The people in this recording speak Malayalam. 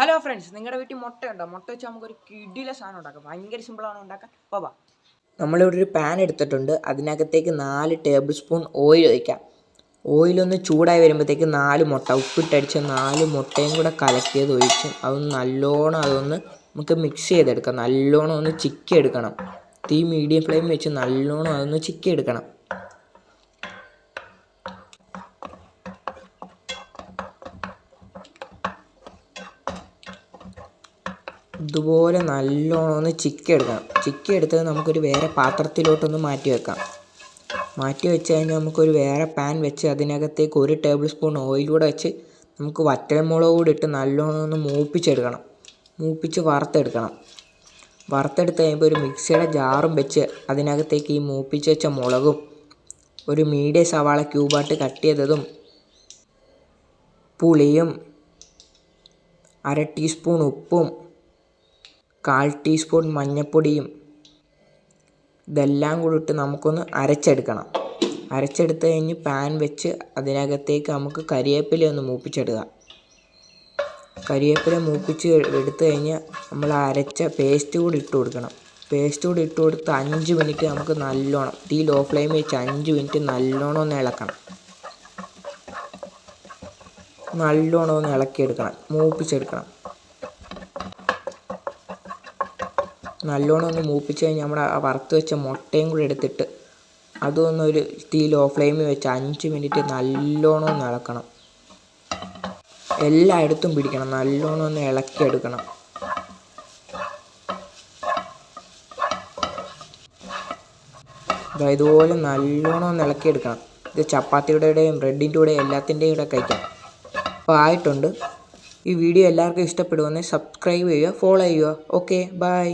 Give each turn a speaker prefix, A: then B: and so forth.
A: ഹലോ ഫ്രണ്ട്സ് നിങ്ങളുടെ വീട്ടിൽ മുട്ട ഉണ്ടോ? മുട്ട വെച്ച് നമുക്കൊരു കിടിലെ സാധനം ഉണ്ടാക്കാം. ഭയങ്കര സിമ്പിളാണ് ഉണ്ടാക്കാൻ. പോവാ നമ്മളിവിടെ ഒരു പാൻ എടുത്തിട്ടുണ്ട്. അതിനകത്തേക്ക് നാല് ടേബിൾ സ്പൂൺ ഓയിൽ ഒഴിക്കാം. ഓയിലൊന്ന് ചൂടായി വരുമ്പോഴത്തേക്ക് നാല് മുട്ട. ഉപ്പിട്ടടിച്ച നാല് മുട്ടയും കൂടെ കലക്കിയത് ഒഴിച്ച് അതൊന്ന് നല്ലോണം അതൊന്ന് നമുക്ക് മിക്സ് ചെയ്തെടുക്കാം. നല്ലോണം ഒന്ന് ചിക്കി എടുക്കണം തീ മീഡിയം ഫ്ലെയിം വെച്ച് നല്ലോണം അതൊന്ന് ചിക്കി എടുക്കണം ഇതുപോലെ നല്ലോണം ഒന്ന് ചിക്കി എടുക്കണം ചിക്കി എടുത്തത് നമുക്കൊരു വേറെ പാത്രത്തിലോട്ടൊന്ന് മാറ്റി വെക്കാം മാറ്റി വെച്ച് കഴിഞ്ഞാൽ നമുക്കൊരു വേറെ പാൻ വെച്ച് അതിനകത്തേക്ക് ഒരു ടേബിൾ സ്പൂൺ ഓയിൽ കൂടെ വെച്ച് നമുക്ക് വറ്റൽമുളക് കൂടി ഇട്ട് നല്ലോണം ഒന്ന് മൂപ്പിച്ചെടുക്കണം. മൂപ്പിച്ച് വറുത്തെടുക്കണം. വറുത്തെടുത്ത് കഴിയുമ്പോൾ ഒരു മിക്സിയുടെ ജാറും വെച്ച് അതിനകത്തേക്ക് ഈ മൂപ്പിച്ച് വെച്ച മുളകും ഒരു മീഡിയം സവാള ക്യൂബായിട്ട് കട്ട് ചെയ്തതും പുളിയും അര ടീസ്പൂൺ ഉപ്പും കാൽ ടീസ്പൂൺ മഞ്ഞൾപ്പൊടിയും ഇതെല്ലാം കൂടി ഇട്ട് നമുക്കൊന്ന് അരച്ചെടുക്കണം. അരച്ചെടുത്ത് കഴിഞ്ഞ് പാൻ വെച്ച് അതിനകത്തേക്ക് നമുക്ക് കരിവേപ്പില ഒന്ന് മൂപ്പിച്ചെടുക്കാം കരിവേപ്പില മൂപ്പിച്ച് എടുത്തു കഴിഞ്ഞ് നമ്മൾ അരച്ച പേസ്റ്റ് കൂടി ഇട്ട് കൊടുക്കണം. പേസ്റ്റ് കൂടി ഇട്ട് കൊടുത്ത് അഞ്ച് മിനിറ്റ് നമുക്ക് നല്ലോണം തീ ലോ ഫ്ലെയിം വെച്ച് അഞ്ച് മിനിറ്റ് നല്ലോണം ഒന്ന് ഇളക്കണം. നല്ലോണം ഒന്ന് ഇളക്കിയെടുക്കണം മൂപ്പിച്ചെടുക്കണം. നല്ലോണം ഒന്ന് മൂപ്പിച്ച് കഴിഞ്ഞാൽ നമ്മുടെ ആ വറുത്ത് വെച്ച മുട്ടയും കൂടി എടുത്തിട്ട് അതൊന്നൊരു തീ ലോ ഫ്ലെയിമിൽ വെച്ച് അഞ്ച് മിനിറ്റ് നല്ലോണം ഒന്ന് ഇളക്കണം. എല്ലായിടത്തും പിടിക്കണം. നല്ലോണം ഒന്ന് ഇളക്കിയെടുക്കണം ഇതുപോലെ നല്ലോണം ഒന്ന് ഇളക്കിയെടുക്കണം ഇത് ചപ്പാത്തിയുടെയും ബ്രെഡിന്റെ കൂടെ എല്ലാത്തിന്റെയും കൂടെ കഴിക്കാം. അപ്പോൾ ആയിട്ടുണ്ട്. ഈ വീഡിയോ എല്ലാവർക്കും ഇഷ്ടപ്പെടുമെന്ന് സബ്സ്ക്രൈബ് ചെയ്യുക ഫോളോ ചെയ്യുക. Okay bye.